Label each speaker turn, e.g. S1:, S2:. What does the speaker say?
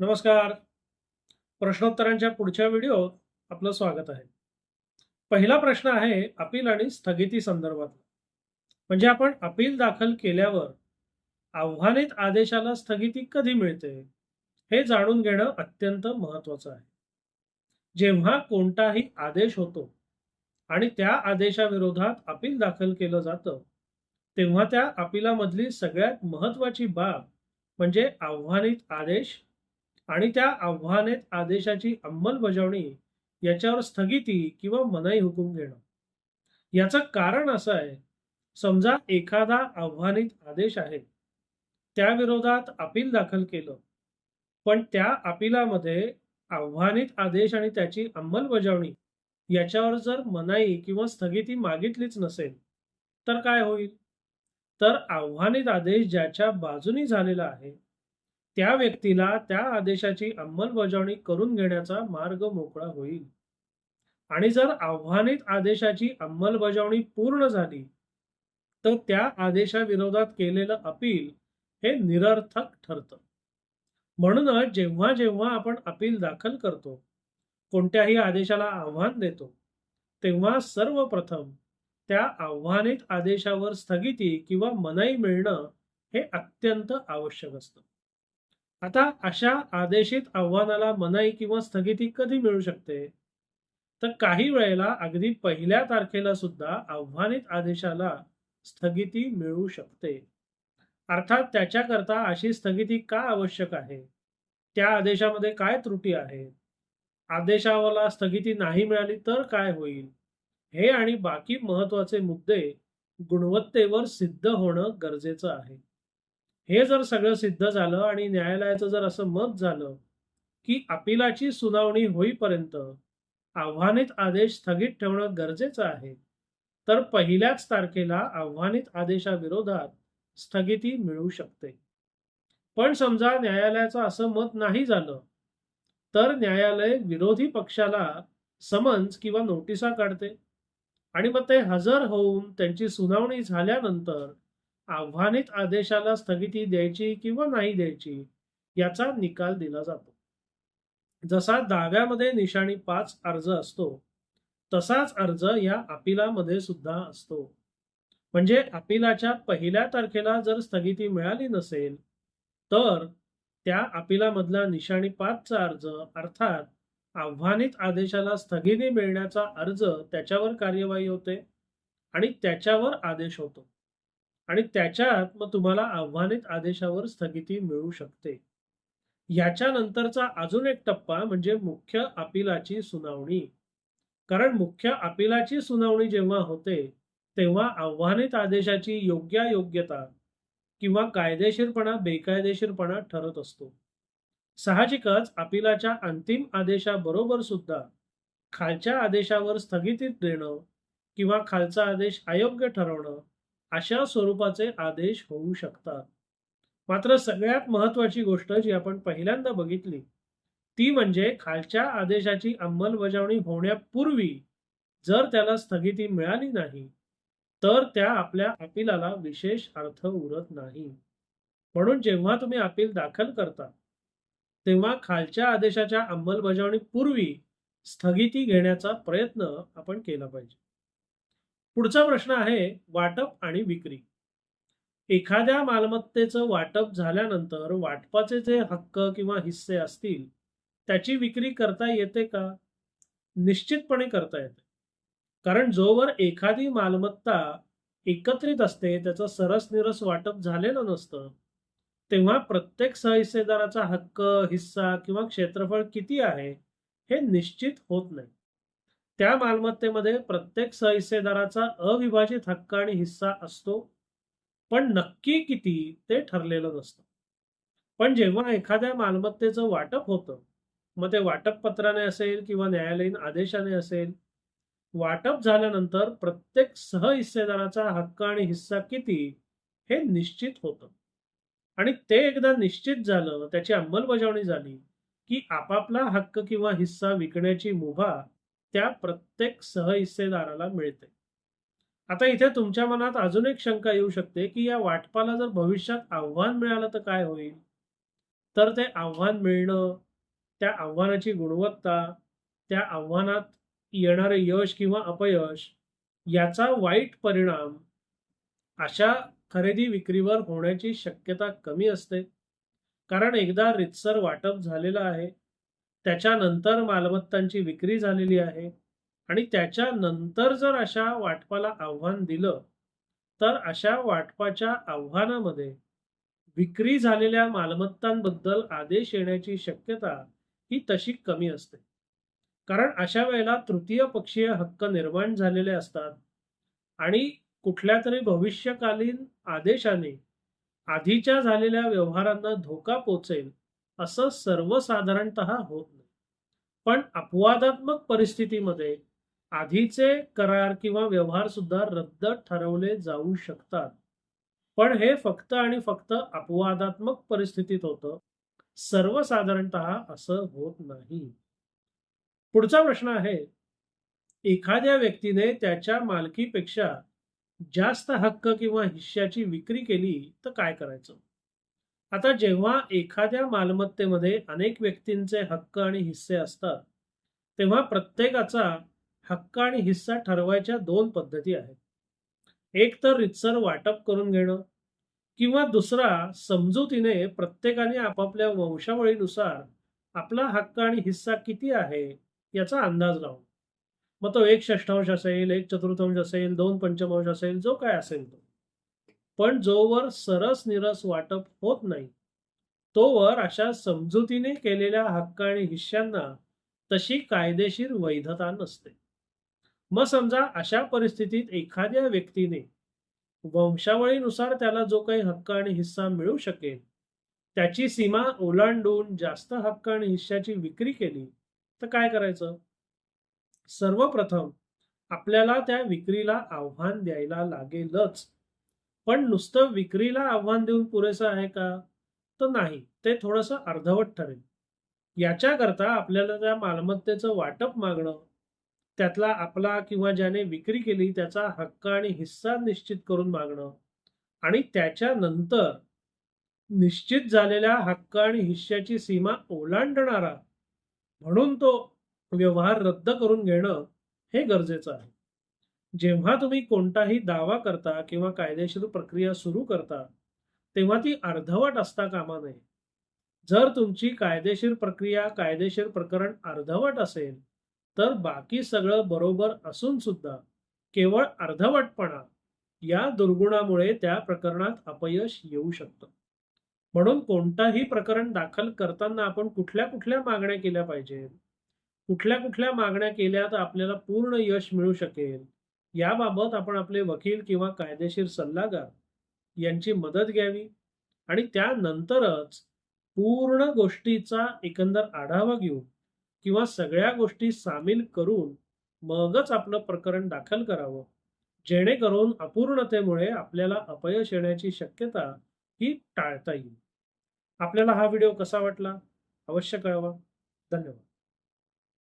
S1: नमस्कार. प्रश्नोत्तरांच्या पुढच्या व्हिडिओत आपलं स्वागत आहे. पहिला प्रश्न आहे अपील आणि स्थगिती संदर्भात म्हणजे आपण अपील दाखल केल्यावर आव्हानित आदेशाला स्थगिती कधी मिळते? हे जाणून घेणं अत्यंत महत्वाचं आहे. जेव्हा कोणताही आदेश होतो आणि त्या आदेशाविरोधात अपील दाखल केलं जातं तेव्हा त्या अपिलामधली सगळ्यात महत्वाची बाब म्हणजे आव्हानित आदेश आणि त्या आव्हानेत आदेशाची अंमलबजावणी याच्यावर स्थगिती किंवा मनाई हुकूम घेणं. याचं कारण असं आहे समजा एखादा आव्हानित आदेश आहे त्याविरोधात अपील दाखल केलं पण त्या अपिलामध्ये आव्हानित आदेश आणि त्याची अंमलबजावणी याच्यावर जर मनाई किंवा स्थगिती मागितलीच नसेल तर काय होईल? तर आव्हानित आदेश ज्याच्या बाजूनी झालेला आहे त्या व्यक्तीला त्या आदेशाची अंमलबजावणी करून घेण्याचा मार्ग मोकळा होईल. आणि जर आव्हानित आदेशाची अंमलबजावणी पूर्ण झाली तर त्या आदेशाविरोधात केलेलं अपील हे निरर्थक ठरतं. म्हणूनच जेव्हा जेव्हा आपण अपील दाखल करतो कोणत्याही आदेशाला आव्हान देतो तेव्हा सर्वप्रथम त्या आव्हानित आदेशावर स्थगिती किंवा मनाई मिळणं हे अत्यंत आवश्यक असतं. आता अशा आदेशित आव्हानाला मनाई किंवा स्थगिती कधी मिळू शकते? तर काही वेळेला अगदी पहिल्या तारखेला सुद्धा आव्हानित आदेशाला स्थगिती मिळू शकते. अर्थात त्याच्याकरता अशी स्थगिती का आवश्यक आहे? त्या आदेशामध्ये काय त्रुटी आहे? आदेशाला स्थगिती नाही मिळाली तर काय होईल? हे आणि बाकी महत्त्वाचे मुद्दे गुणवत्तेवर सिद्ध होणं गरजेचं आहे. हे जर सगळं सिद्ध झालं आणि न्यायालयाचं जर असं मत झालं की अपिलाची सुनावणी होईपर्यंत आव्हानित आदेश स्थगित ठेवणं गरजेचं आहे तर पहिल्याच तारखेला आव्हानित आदेशाविरोधात स्थगिती मिळू शकते. पण समजा न्यायालयाचं असं मत नाही झालं तर न्यायालय विरोधी पक्षाला समन्स किंवा नोटिसा काढते आणि मग ते हजर होऊन त्यांची सुनावणी झाल्यानंतर आव्हानित आदेशाला स्थगिती द्यायची किंवा नाही द्यायची याचा निकाल दिला जातो. जसा दाव्यामध्ये निशाणी पाच अर्ज असतो तसाच अर्ज या अपिलामध्ये सुद्धा असतो. म्हणजे अपिलाच्या पहिल्या तारखेला जर स्थगिती मिळाली नसेल तर त्या अपिलामधला निशाणी पाचचा अर्ज अर्थात आव्हानित आदेशाला स्थगिती मिळण्याचा अर्ज त्याच्यावर कार्यवाही होते आणि त्याच्यावर आदेश होतो. आणि त्याच्यात मग तुम्हाला आव्हानित आदेशावर स्थगिती मिळू शकते. याच्यानंतरचा अजून एक टप्पा म्हणजे मुख्य अपिलाची सुनावणी. कारण मुख्य अपिलाची सुनावणी जेव्हा होते तेव्हा आव्हानित आदेशाची योग्यायोग्यता किंवा कायदेशीरपणा बेकायदेशीरपणा ठरत असतो. साहजिकच अपिलाच्या अंतिम आदेशाबरोबर सुद्धा खालच्या आदेशावर स्थगिती देणं किंवा खालचा आदेश अयोग्य ठरवणं अशा स्वरूपाचे आदेश होऊ शकतात. मात्र सगळ्यात महत्वाची गोष्ट जी आपण पहिल्यांदा बघितली ती म्हणजे खालच्या आदेशाची अंमलबजावणी होण्यापूर्वी जर त्याला स्थगिती मिळाली नाही तर त्या आपल्या अपिलाला विशेष अर्थ उरत नाही. म्हणून जेव्हा तुम्ही अपील दाखल करता तेव्हा खालच्या आदेशाच्या अंमलबजावणी पूर्वी स्थगिती घेण्याचा प्रयत्न आपण केला पाहिजे. पुढचा प्रश्न आहे वाटप आणि विक्री. एखाद्या मालमत्तेचं वाटप झाल्यानंतर वाटपाचे जे हक्क किंवा हिस्से असतील त्याची विक्री करता येते का? निश्चितपणे करता येते. कारण जोवर एखादी मालमत्ता एकत्रित असते त्याचं सरस निरस वाटप झालेलं नसतं तेव्हा प्रत्येक सहहिस्सेदाराचा हक्क हिस्सा किंवा क्षेत्रफळ किती आहे हे निश्चित होत नाही. त्या मालमत्तेमध्ये प्रत्येक सहहिस्सेदाराचा अविभाजित हक्क आणि हिस्सा असतो पण नक्की किती ते ठरलेलं नसतं. पण जेव्हा एखाद्या मालमत्तेचं वाटप होतं मग ते वाटप पत्राने असेल किंवा न्यायालयीन आदेशाने असेल वाटप झाल्यानंतर प्रत्येक सहहिस्सेदाराचा हक्क आणि हिस्सा किती हे निश्चित होतं. आणि ते एकदा निश्चित झालं त्याची अंमलबजावणी झाली की आपापला हक्क किंवा हिस्सा विकण्याची मुभा त्या प्रत्येक सहहिस्सेदाराला मिळते आता इथे तुमच्या मनात अजून एक शंका येऊ शकते की या वाटपाला जर भविष्यात आव्हान मिळालं तर काय होईल तर ते आव्हान मिळणं, त्या आव्हानाची गुणवत्ता, त्या आव्हानात येणारे यश किंवा अपयश याचा वाईट परिणाम अशा खरेदी विक्रीवर होण्याची शक्यता कमी असते. कारण एकदा रितसर वाटप झालेलं आहे. त्याच्यानंतर मालमत्तांची विक्री झालेली आहे आणि त्याच्यानंतर जर अशा वाटपाला आव्हान दिलं, तर अशा वाटपाच्या आव्हानामध्ये विक्री झालेल्या मालमत्तांबद्दल आदेश येण्याची शक्यता ही तशी कमी असते. कारण अशा वेळेला तृतीय पक्षीय हक्क निर्माण झालेले असतात आणि कुठल्या तरी भविष्यकालीन आदेशाने आधीच्या झालेल्या व्यवहारांना धोका पोचेल असं सर्वसाधारणतः होत नाही. पण अपवादात्मक परिस्थितीमध्ये आधीचे करार किंवा व्यवहार सुद्धा रद्द ठरवले जाऊ शकतात. पण हे फक्त आणि फक्त अपवादात्मक परिस्थितीत होतं. सर्वसाधारणतः असं होत नाही. पुढचा प्रश्न आहे, एखाद्या व्यक्तीने त्याच्या मालकीपेक्षा जास्त हक्क किंवा हिश्श्याची विक्री केली तर काय करायचं? आता जेव्हा एखाद्या मालमत्तेमध्ये अनेक व्यक्तींचे हक्क आणि हिस्से असतात, तेव्हा प्रत्येकाचा हक्क आणि हिस्सा ठरवायच्या दोन पद्धती आहेत. एक तर रीतसर वाटप करून घेणं किंवा दुसरा समजुतीने प्रत्येकाने आपापल्या वंशावळीनुसार आपला हक्क आणि हिस्सा किती आहे याचा अंदाज लावून मग तो एक षष्ठांश असेल, एक चतुर्थांश असेल, दोन पंचमांश असेल, जो काय असेल तो. पण जोवर सरस-निरस वाटप होत नाही, तोवर अशा समजुतीने केलेल्या हक्क आणि हिश्श्यांना तशी कायदेशीर वैधता नसते. मग समजा अशा परिस्थितीत एखाद्या व्यक्तीने वंशावळीनुसार त्याला जो काही हक्क आणि हिस्सा मिळू शकेल, त्याची सीमा ओलांडून जास्त हक्क आणि हिश्श्याची विक्री केली, तर काय करायचं? सर्वप्रथम आपल्याला त्या विक्रीला आव्हान द्यायला लागेलच. पण नुसतं विक्रीला आव्हान देऊन पुरेसं आहे का? तर नाही. ते थोडंसं अर्धवट ठरेल. याच्याकरता आपल्याला त्या मालमत्तेचं वाटप मागणं, त्यातला आपला किंवा ज्याने विक्री केली त्याचा हक्क आणि हिस्सा निश्चित करून मागणं आणि त्याच्यानंतर निश्चित झालेल्या हक्क आणि हिश्श्याची सीमा ओलांडणारा म्हणून तो व्यवहार रद्द करून घेणं हे गरजेचं आहे. जेव्हा तुम्ही कोणताही दावा करता किंवा कायदेशीर प्रक्रिया सुरू करता, तेव्हा ती अर्धवट असता कामा नये. जर तुमची कायदेशीर प्रक्रिया, कायदेशीर प्रकरण अर्धवट असेल, तर बाकी सगळं बरोबर असून सुद्धा केवळ अर्धवटपणा या दुर्गुणामुळे त्या प्रकरणात अपयश येऊ शकतं. म्हणून कोणताही प्रकरण दाखल करताना आपण कुठल्या-कुठल्या मागण्या केल्या पाहिजेत, कुठल्या-कुठल्या मागण्या केल्या तर आपल्याला पूर्ण यश मिळू शकेल, याबाबत आपण आपले वकील किंवा कायदेशीर सल्लागार यांची मदत घ्यावी आणि त्यानंतरच पूर्ण गोष्टीचा एकंदर आढावा घेऊन किंवा सगळ्या गोष्टी सामील करून मगच आपलं प्रकरण दाखल करावं. जेणेकरून अपूर्णतेमुळे आपल्याला अपयश येण्याची शक्यता ही टाळता येईल. आपल्याला हा व्हिडिओ कसा वाटला? अवश्य कळवा. धन्यवाद.